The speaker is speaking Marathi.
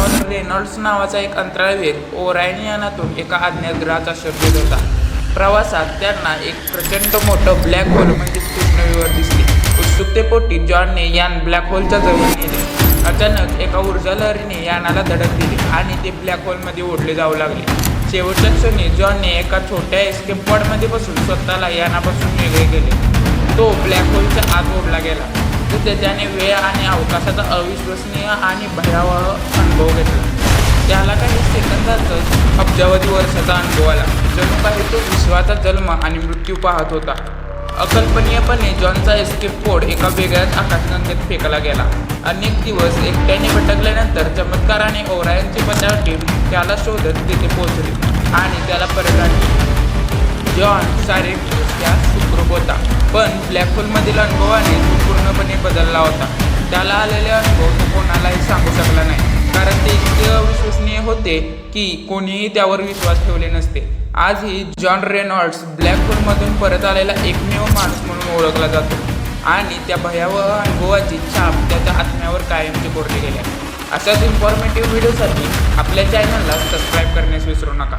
जॉन रेनॉल्ड्स नावाचा एक अंतराळवीर ओरायन यानातून एका अज्ञात ग्रहाचा शोध घेत होता. प्रवासात त्यांना एक प्रचंड मोठं ब्लॅक होल म्हणजे कृष्णविवर दिसले. उत्सुकतेपोटी जॉनने यान ब्लॅक होलच्या जवळ नेले. अचानक एका ऊर्जा लहरीने यानाला धडक दिली आणि ते ब्लॅक होलमध्ये ओढले जाऊ लागले. शेवटच्या क्षणी जॉनने एका छोट्या एस्केप पॉडमध्ये बसून स्वतःला यानापासून वेगळे केले. तो ब्लॅक होलच्या आत ओढला गेला. तिथे त्याने वेळ आणि अवकाशाचा अविश्वसनीय आणि भयावह अनुभव घेतला. त्याला काही सेकंदातच अब्जावधी वर्षाचा अनुभव आला. जणू काही तो विश्वाचा जन्म आणि मृत्यू पाहत होता. अकल्पनीयपणे जॉनचा एस्केप कोड एका वेगळ्याच आकाशगंगेत फेकला गेला. अनेक दिवस एकट्याने भटकल्यानंतर चमत्काराने ओरायनची बचाव टीम त्याला शोधत तिथे पोहोचली आणि त्याला परत आणली. जॉन शारीरिकदृष्ट्या सुखरूप होता पण ब्लॅक होलमधील अनुभवाने तो पूर्णपणे बदलला होता. त्याला आलेले होते की कोणीही त्यावर विश्वास ठेवले नसते. आजही जॉन रेनॉल्ड्स ब्लॅक परत आलेला एकमेव माणूस म्हणून ओळखला जातो आणि त्या भयावह अनुभवाची छाप त्याच्या आत्म्यावर कायमची कोरली गेली आहे. अशाच इन्फॉर्मेटिव्ह व्हिडिओसाठी आपल्या चॅनलला सबस्क्राईब करण्यास विसरू नका.